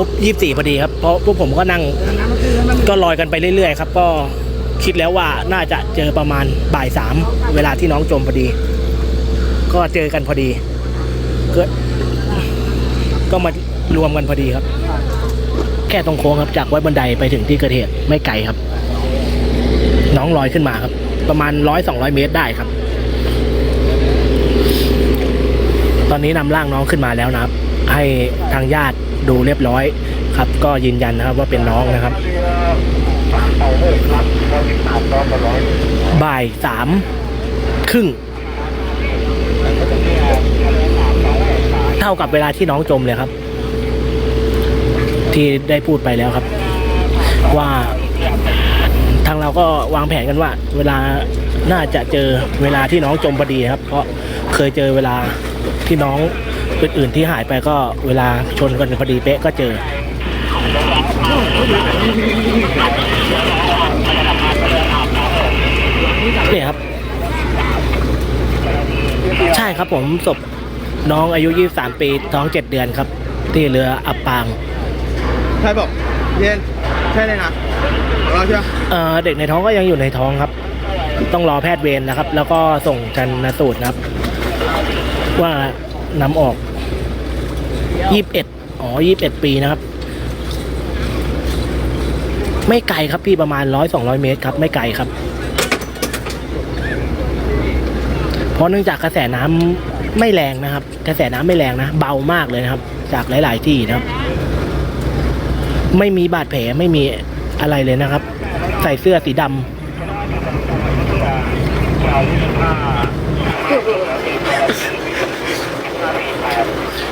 ปุ๊บยี่สี่พอดีครับ เพราะพวกผมก็นั่งก็ลอยกันไปเรื่อยๆครับ ก็คิดแล้วว่าน่าจะเจอประมาณบ่ายสามเวลาที่น้องจมพอดี ก็เจอกันพอดีก็ก็มารวมกันพอดีครับ แค่ตรงโค้งครับจากวัดบันไดไปถึงที่เกิดเหตุไม่ไกลครับ น้องลอยขึ้นมาครับ ประมาณร้อยสองร้อยเมตรได้ครับ ตอนนี้นำร่างน้องขึ้นมาแล้วนะครับ ให้ทางญาติ ดูเรียบร้อยครับ ก็ยืนยันนะครับว่าเป็นน้องนะครับ บ่ายสามครึ่ง เท่ากับเวลาที่น้องจมเลยครับ ที่ได้พูดไปแล้วครับ ว่าทางเราก็วางแผนกันว่า เวลาน่าจะเจอเวลาที่น้องจมพอดีครับ เพราะเคยเจอเวลาที่น้อง อื่นๆที่หายไปก็เวลาชนกันพอดีเป๊ะก็เจอ เนี่ยครับ ใช่ครับผมศพน้องอายุ 23 ปีท้อง 7 เดือนครับ ที่เรืออับปางใช่บอกเย็นใช่เลยนะของเราใช่ไหมเอ่อเด็กในท้องก็ยังอยู่ในท้องครับ ต้องรอแพทย์เวรนะครับ แล้วก็ส่งชันสูตรนะครับ ว่านำออก 21อ๋อ21ปีนะครับ ไม่ไกลครับพี่ประมาณ100-200เมตรครับ ไม่ไกลครับ เพราะเนื่องจากกระแสน้ำไม่แรงนะครับ กระแสน้ำไม่แรงนะ เบามากเลยนะครับ จากหลาย ๆ ที่นะครับ ไม่มีบาดแผลไม่มีอะไรเลยนะครับ ใส่เสื้อสีดำ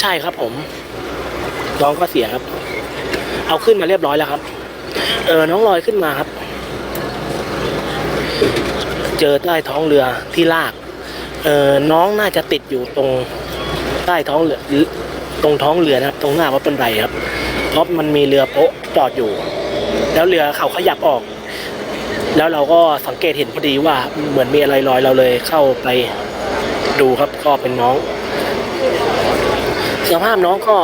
ใช่ครับผมน้องก็เสียครับ เอาขึ้นมาเรียบร้อยแล้วครับ เออน้องลอยขึ้นมาครับ เจอใต้ท้องเรือที่ลาก เออน้องน่าจะติดอยู่ตรงใต้ท้องเรือตรงท้องเรือนะครับ ตรงหน้าวัดบันไดครับเพราะมันมีเรือโป๊ะจอดอยู่ แล้วเรือเขาขยับออก แล้วเราก็สังเกตเห็นพอดีว่าเหมือนมีอะไรลอยเราเลยเข้าไปดูครับก็เป็นน้อง สภาพน้องก็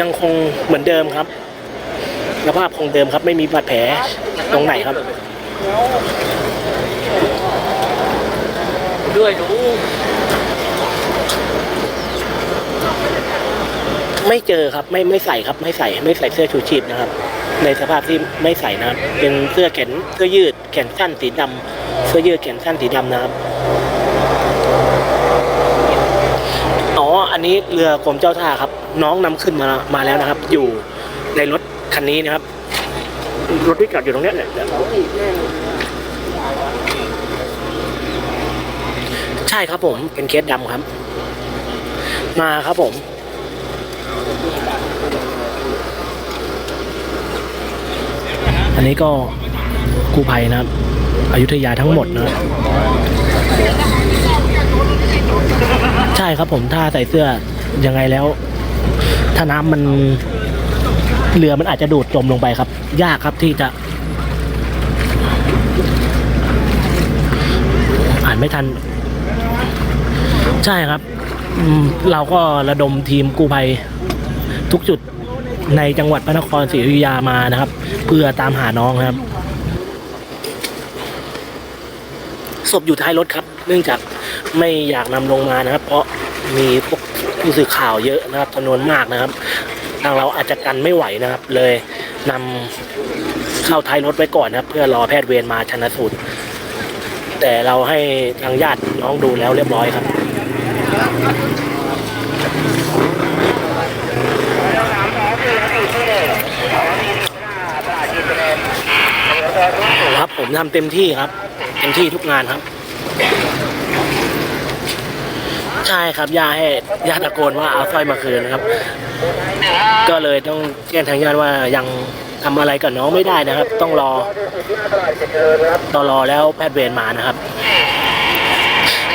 ยังคงเหมือนเดิมครับสภาพคงเดิมครับ ไม่มีบาดแผลตรงไหนครับ ด้วยดูไม่เจอครับ ไม่ไม่ใส่ครับ ไม่ใส่ ไม่ใส่เสื้อชูชีพนะครับ ในสภาพที่ไม่ใส่นะครับ เป็นเสื้อแขนเสื้อยืดแขนสั้นสีดำเสื้อยืดแขนสั้นสีดำนะครับ อ๋อ อั นี้เรือกรมเจ้าท่าครับ น้องนำขึ้นมามาแล้วนะครับ อยู่ในรถคันนี้นะครับรถที่จอดอยู่ตรงเนี้ยเนี่ยใช่ครับผมเป็นเคสดำครับ มาครับผมอันนี้ก็กู้ภัยนะครับอยุธยาทั้งหมดนะ ช่ครับผมถ้าใส่เสื้อยังไงแล้ว ถ้าน้ำมันเรือมันอาจจะดูดจมลงไปครับ ยากครับที่จะ อ่านไม่ทัน ใช่ครับเราก็ระดมทีมกู้ภัยทุกจุดในจังหวัดพระนครศรีอยุธยามานะครับ เพื่อตามหาน้องครับศพอยู่ท้ายรถครับ เนื่องจาก ไม่อยากนำลงมานะครับ เพราะมีพวกผู้สื่อข่าวเยอะนะครับจำนวนมากนะครับ ทางเราอาจจะกันไม่ไหวนะครับ เลยนำเข้าท้ายรถไว้ก่อนนะครับ เพื่อรอแพทย์เวรมาชันสูตรแต่เราให้ทางญาติน้องดูแล้วเรียบร้อยครับครับผมทำเต็มที่ครับ เต็มที่ทุกงานครับ ใช่ครับย่าให้ย่าตะโกนว่าเอาสร้อยมาคืนนะครับ ก็เลยต้องแจ้งทางญาติว่ายังทำอะไรกับน้องไม่ได้นะครับ ต้องรอต้องรอแล้วแพทย์เวรมานะครับ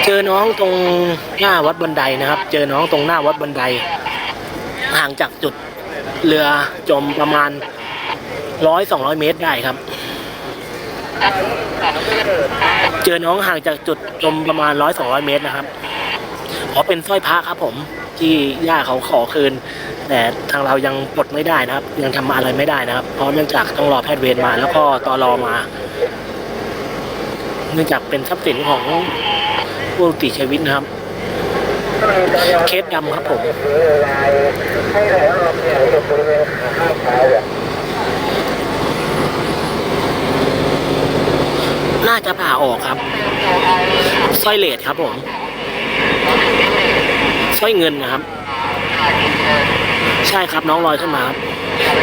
เจอน้องตรงหน้าวัดบันไดนะครับ เจอน้องตรงหน้าวัดบันได ห่างจากจุดเรือจมประมาณร้อยสองร้อยเมตรได้ครับ เจอน้องห่างจากจุดจมประมาณร้อยสองร้อยเมตรนะครับ ขอเป็นสร้อยพระครับผมที่ย่าเขาขอคืน แต่ทางเรายังปลดไม่ได้นะครับ ยังทำอะไรไม่ได้นะครับ เพราะเนื่องจากต้องรอแพทย์เวรมา แล้วก็ตอรอมา เนื่องจากเป็นทรัพย์สินของผู้ติชีวิตนะครับ เคสดำครับผมน่าจะผ่าออกครับสร้อยเลดครับผม สร้อยเงินนะครับ ใช่ครับน้องลอยขึ้นมาครับ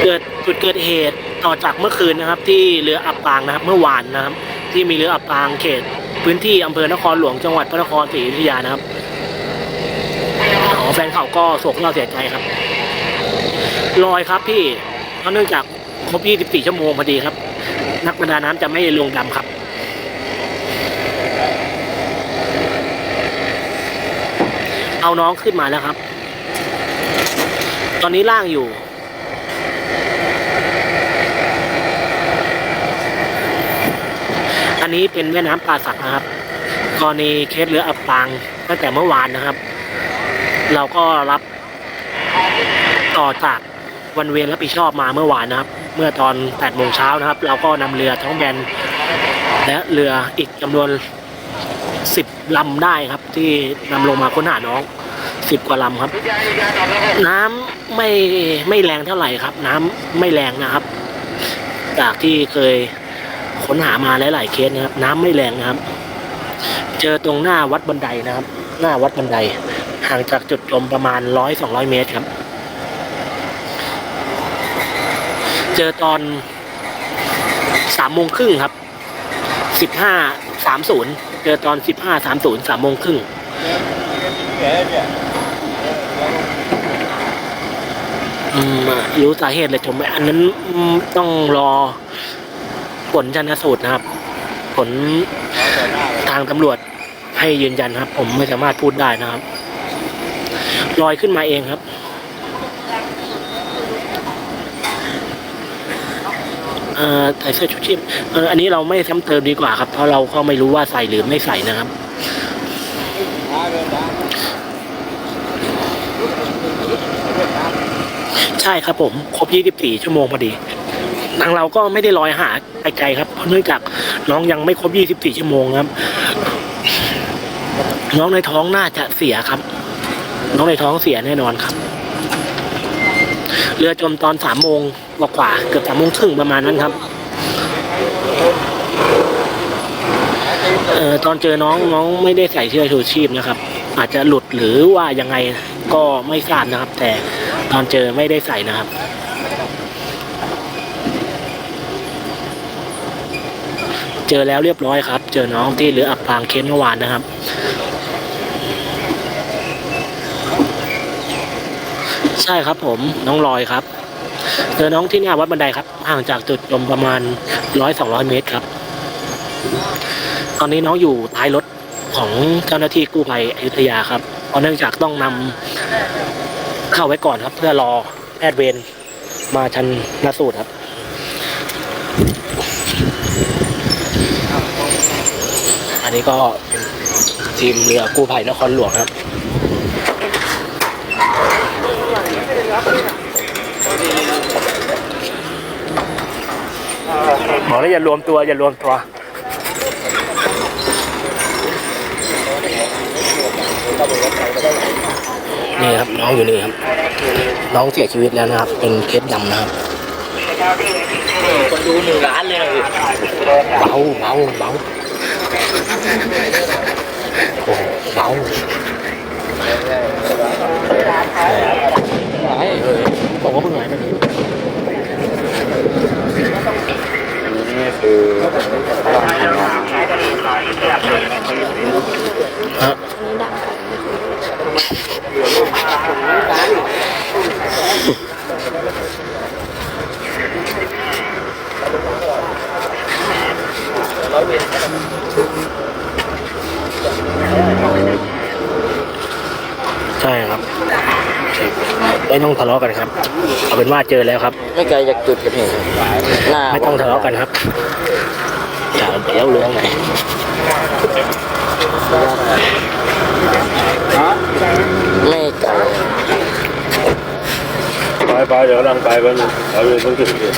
เกิดจุดเกิดเหตุต่อจากเมื่อคืนนะครับ ที่เรืออับปางนะครับ เมื่อวานนะครับ ที่มีเรืออับปางเขต พื้นที่อำเภอนครหลวงจังหวัดพระนครศรีอยุธยานะครับอ๋อแฟนเขาก็โศกเศร้าเสียใจครับลอยครับพี่เพราะเนื่องจากครบ 24 ชั่วโมงพอดีครับ นักประดาน้ำจะไม่ลงดำครับ เอาน้องขึ้นมาแล้วครับ ตอนนี้ล่างอยู่ อันนี้เป็นแม่น้ำป่าสักนะครับกรณีเคสเรืออับปางตั้งแต่เมื่อวานนะครับ เราก็รับต่อจากวันเวรรับผิดชอบมาเมื่อวานนะครับ เมื่อตอน8โมงเช้านะครับ เราก็นำเรือท้องแบนและเรืออีกจำนวน 10ลำได้ครับ ที่นำลงมาค้นหาน้อง10กว่าลำครับ น้ำไม่ไม่แรงเท่าไหร่ครับ น้ำไม่แรงนะครับ จากที่เคยค้นหามาหลายๆเคสนะครับ น้ำไม่แรงนะครับ เจอตรงหน้าวัดบันไดนะครับ หน้าวัดบันได ห่างจากจุดจมประมาณร้อยสองร้อยเมตรครับ เจอตอนสามโมงครึ่งครับ สิบห้าสามศูนย์เจอตอนสิบห้าสามศูนย์สามโมงครึ่งอืมรู้สาเหตุเลยจมไหมอันนั้นต้องรอผลชันสูตรนะครับ ผลทางตำรวจให้ยืนยันครับ ผมไม่สามารถพูดได้นะครับลอยขึ้นมาเองครับ เอ่อ ใส่เสื้อชูชีพอออันนี้เราไม่ซ้ำเติมดีกว่าครับ เพราะเราก็ไม่รู้ว่าใส่หรือไม่ใส่นะครับใช่ครับผม ครบ 24 ชั่วโมงพอดีทางเราก็ไม่ได้ลอยหาไกลๆครับ เพราะเนื่องจากน้องยังไม่ครบ 24 ชั่วโมงครับ น้องในท้องน่าจะเสียครับ น้องในท้องเสียแน่นอนครับ เรือจมตอนสามโมงกว่าๆเกือบสามโมงครึ่งประมาณนั้นครับเอ่อตอนเจอน้องน้องไม่ได้ใส่เสื้อชูชีพนะครับ อาจจะหลุดหรือว่ายังไงก็ไม่ทราบนะครับ แต่ตอนเจอไม่ได้ใส่นะครับเจอแล้วเรียบร้อยครับ เจอน้องที่เหลืออับปางเค้นเมื่อวานนะครับ ใช่ครับผมน้องลอยครับเจอน้องที่หน้าวัดบันไดครับห่างจากจุดจมประมาณร้อยสองร้อยเมตรครับ ตอนนี้น้องอยู่ท้ายรถของเจ้าหน้าที่กู้ภัยอยุธยาครับเพราะเนื่องจากต้องนำเข้าไว้ก่อนครับ เพื่อรอแพทย์เวรมาชันนสูตรครับอันนี้ก็ทีมเรือกู้ภัยนครหลวงครับ บอกแล้วอย่ารวมตัว อย่ารวมตัวนี่ครับน้องอยู่นี่ครับ น้องเสียชีวิตแล้วนะครับ เป็นเคสดำนะครับคนดูหนึ่งล้านเลยเบาเบาเบาโอ้เบา ไอ้เออบอกว่าเพิ่งหายไปนี่คือฮะใช่ครับ ไม่ต้องทะเลาะกันครับเอาเป็นว่าเจอแล้วครับ ไม่ไกลจากจุดเกิดเหตุหน้าไม่ต้องทะเลาะกันครับอย่าเดี๋ยวเรื่องไหนไม่ไกลไปเดี๋ยวกำลังไปมันเราอยู่เพิ่งถึงที่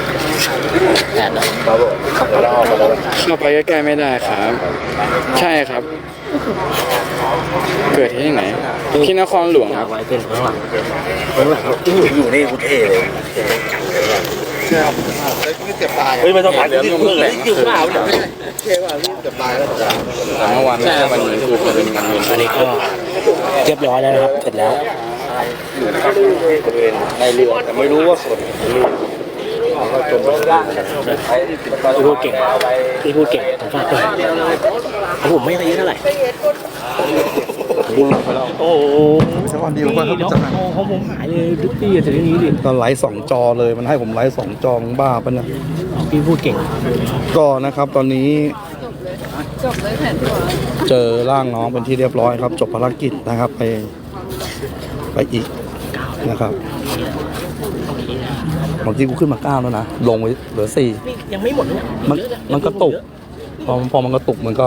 แปดแล้วครับผมเดี๋ยวเราออกมาแล้ว เข้าไปใกล้ๆไม่ได้ครับ ใช่ครับ เกิดที่ไหนที่นครหลวงครับไว้เป็นข้างหลังอยู่นี่กูเท่เลยใช่ครับแล้วนี่เจ็บตายเฮ้ยไม่ต้องถ่ายที่เพิ่งเลยอยู่เปล่าเนี่ยเท่ว่าพี่เจ็บตายแล้วแต่เมื่อวานไม่ใช่วันนี้คือเป็นวันนี้อันนี้ก็เรียบร้อยแล้วนะครับเสร็จแล้วบริเวณในเรือแต่ไม่รู้ว่าคนที่พูดเก่งที่พูดเก่งผมฝากด้วยผมไม่อายุเท่าไหร่ โอ้โหสักวันเดียวก็นี่เขาน้องจะหายเขาผมหายเลยดุ๊กตี้จะอย่างนี้ดิตอนไลฟ์สองจอเลยมันให้ผมไลฟ์สองจอมึงบ้าปะเนี่ยพี่พูดเก่งก็นะครับตอนนี้เจอร่างน้องเป็นที่เรียบร้อยครับ จบภารกิจนะครับไปไปอีกนะครับบางทีกูขึ้นมาเก้าแล้วนะ ลงไปเหลือสี่นี่ยังไม่หมดเลยมันมันกระตุกพอพอมันกระตุกมันก็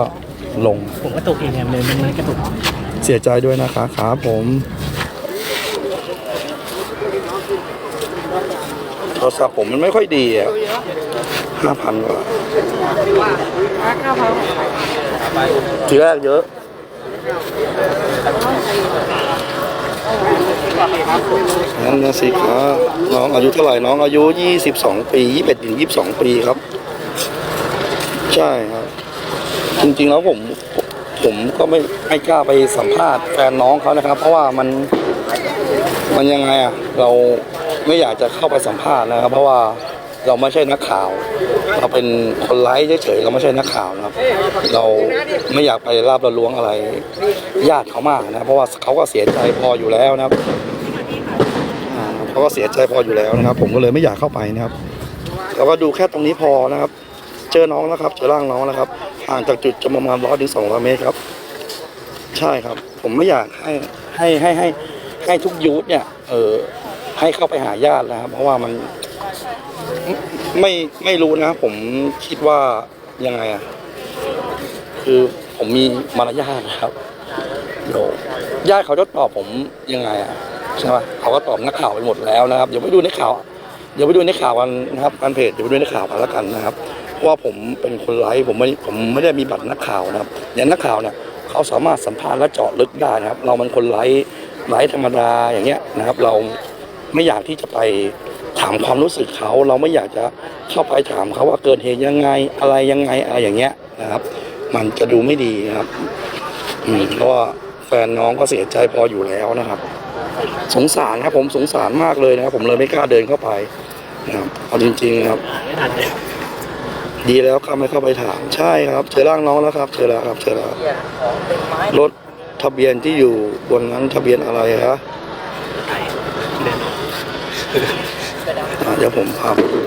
ลง ผมก็ตกเองไงเลยมันไม่กระตุกเสียใจด้วยนะคะครับผมโทรศัพท์ผมมันไม่ค่อยดีอะห้าพันกว่าทีแรกเยอะนั่นนะสิครับน้องอายุเท่าไหร่น้องอายุยี่สิบสองปียี่สิบเอ็ดถึงยี่สิบสองปีครับ ใช่ครับ จริงๆแล้วผมผมก็ไม่ไม่กล้าไปสัมภาษณ์แฟนน้องเขานะครับ เพราะว่ามันมันยังไงอะเราไม่อยากจะเข้าไปสัมภาษณ์นะครับ เพราะว่าเราไม่ใช่นักข่าว เราเป็นคนไลฟ์เฉยๆเราไม่ใช่นักข่าวนะครับ เราไม่อยากไปลาบละล้วงอะไร ญาติเขามากนะเพราะว่าเขาก็เสียใจพออยู่แล้วนะครับเขาก็เสียใจพออยู่แล้วนะครับ ผมก็เลยไม่อยากเข้าไปนะครับเราก็ดูแค่ตรงนี้พอนะครับ เจอน้องแล้วครับ เจอร่างน้องแล้วครับ ห่างจากจุดจะประมาณร้อยถึงสองร้อยเมตรครับ ใช่ครับ ผมไม่อยากให้ให้ให้ให้ให้ทุกยูทเนี่ย เออให้เข้าไปหาญาตินะครับ เพราะว่ามันไม่ไม่รู้นะครับผมคิดว่ายังไงอะคือผมมีมารยาทนะครับเดี๋ยวญาติเขาจะตอบผมยังไงอะใช่ไหมเขาก็ตอบนักข่าวไปหมดแล้วนะครับเดี๋ยวไปดูในข่าวเดี๋ยวไปดูในข่าวกันนะครับการเพจเดี๋ยวไปดูในข่าวกันแล้วกันนะครับ ว่าผมเป็นคนไลฟ์ผมไม่ผมไม่ได้มีบัตรนักข่าวนะครับอย่างนักข่าวเนี่ยเขาสามารถสัมภาษณ์และเจาะลึกได้นะครับ เรามันคนไลฟ์ไลฟ์ธรรมดาอย่างเงี้ยนะครับ เราไม่อยากที่จะไปถามความรู้สึกเขาเราไม่อยากจะเข้าไปถามเขาว่าเกิดเหตุยังไงอะไรยังไงอะไรอย่างเงี้ยนะครับ มันจะดูไม่ดีนะครับอืมเพราะว่าแฟนน้องก็เสียใจพออยู่แล้วนะครับ สงสารครับผมสงสารมากเลยนะครับ ผมเลยไม่กล้าเดินเข้าไปนะครับเอาจริงๆครับ ดีแล้วครับไม่เข้าไปถาม ใช่ครับ เจอร่างน้องแล้วครับ เจอแล้วครับ เจอแล้วรถทะเบียนที่อยู่บนนั้นทะเบียนอะไรฮะอะเดี๋ยวผมพาไปดู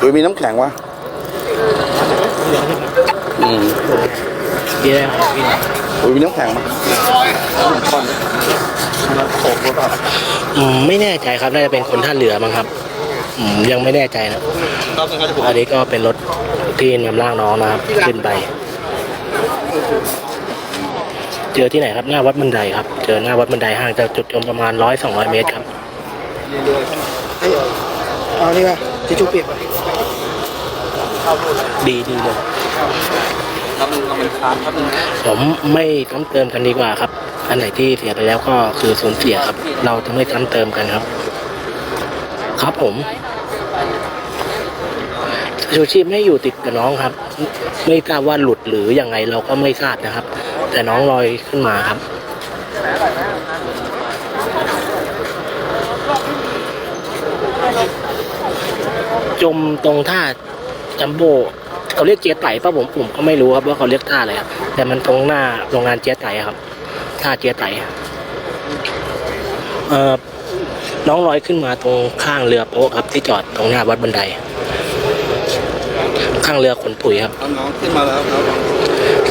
หรือมีน้ำแข็งวะอืมดีเลยครับพี่หรือมีน้ำแข็งมั้ยอืมไม่แน่ใจครับ น่าจะเป็นคนท่าเรือมั้งครับอืมยังไม่แน่ใจนะอันนี้ก็เป็นรถที่นำร่างน้องนะครับ ขึ้นไป เจอที่ไหนครับหน้าวัดบันไดครับ เจอหน้าวัดบันไดห่างจากจุดจมประมาณร้อยสองร้อยเมตรครับเอานี่ป่ะทิชชู่เปียกดีดีเลยผมไม่ซ้ำเติมกันดีกว่าครับ อันไหนที่เสียไปแล้วก็คือสูญเสียครับ เราจะไม่ซ้ำเติมกันครับ ครับผมชูชีพไม่อยู่ติดกับน้องครับ ไม่ทราบว่าหลุดหรือยังไงเราก็ไม่ทราบนะครับ แต่น้องลอยขึ้นมาครับจมตรงท่าจัมโบเขาเรียกเจ๊ไต่ป่ะผมผมก็ไม่รู้ครับว่าเขาเรียกท่าอะไรครับแต่มันตรงหน้าโรงงานเจ๊ไต่ครับ ท่าเจ๊ไต่เอ่อน้องลอยขึ้นมาตรงข้างเรือโป๊ะครับที่จอดตรงหน้าวัดบันได ข้างเรือขนปุ๋ยครับเอาน้องขึ้นมาแล้วครับ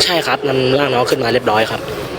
ใช่ครับนำร่างน้องขึ้นมาเรียบร้อยครับอ